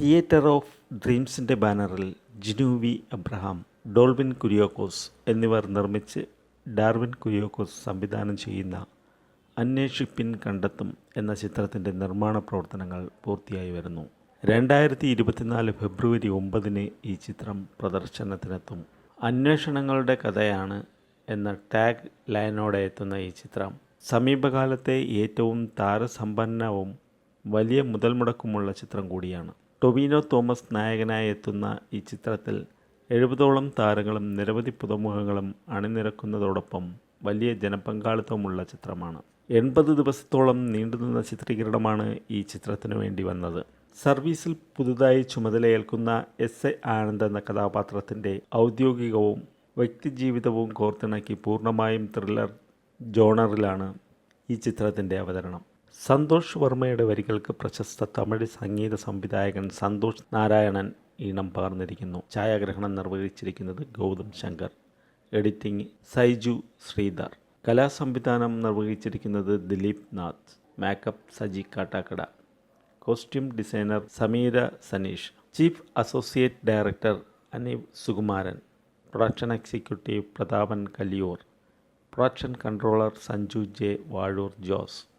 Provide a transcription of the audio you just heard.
Theatre of ഡ്രീംസിന്റെ ബാനറിൽ ജിനൂവി Abraham Dolwin Kuriakose എന്നിവർ നിർമ്മിച്ച് ഡാർവിൻ കുര്യോക്കോസ് സംവിധാനം ചെയ്യുന്ന അന്വേഷിപ്പിൻ കണ്ടെത്തും എന്ന ചിത്രത്തിന്റെ നിർമ്മാണ പ്രവർത്തനങ്ങൾ പൂർത്തിയായി വരുന്നു. രണ്ടായിരത്തി ഇരുപത്തിനാല് ഫെബ്രുവരി ഒമ്പതിന് ഈ ചിത്രം പ്രദർശനത്തിനെത്തും. അന്വേഷണങ്ങളുടെ കഥയാണ് എന്ന ടാഗ് ലൈനോടെ എത്തുന്ന ഈ ചിത്രം. സമീപകാലത്തെ ഏറ്റവും താരസമ്പന്നവും വലിയ മുതൽമുടക്കുമുള്ള ചിത്രം കൂടിയാണ്. ടൊവിനോ തോമസ് നായകനായി എത്തുന്ന ഈ ചിത്രത്തിൽ എഴുപതോളം താരങ്ങളും നിരവധി പുതുമുഖങ്ങളും അണിനിരക്കുന്നതോടൊപ്പം വലിയ ജനപങ്കാളിത്തവുമുള്ള ചിത്രമാണ്. എൺപത് ദിവസത്തോളം നീണ്ടുനിന്ന ചിത്രീകരണമാണ് ഈ ചിത്രത്തിനു വേണ്ടി വന്നത്. സർവീസിൽ പുതുതായി ചുമതലയേൽക്കുന്ന എസ് എ ആനന്ദ് എന്ന കഥാപാത്രത്തിന്റെ ഔദ്യോഗികവും വ്യക്തിജീവിതവും കോർത്തിണക്കി പൂർണമായും ത്രില്ലർ ജോണറിലാണ് ഈ ചിത്രത്തിന്റെ അവതരണം. സന്തോഷ് വർമ്മയുടെ വരികൾക്ക് പ്രശസ്ത തമിഴ് സംഗീത സംവിധായകൻ സന്തോഷ് നാരായണൻ ഈണം പകർന്നിരിക്കുന്നു. ഛായാഗ്രഹണം നിർവഹിച്ചിരിക്കുന്നത് ഗൗതം ശങ്കർ. എഡിറ്റിംഗ് സൈജു ശ്രീധർ. കലാസംവിധാനം നിർവഹിച്ചിരിക്കുന്നത് Dileep Nath. Makeup Saji Kattakada. Costume designer Sameera Saneesh. Chief associate director Aneev Sukumaran. Production executive Prathapan Kalliyoor production controller Sanju J Vazhoor Jose.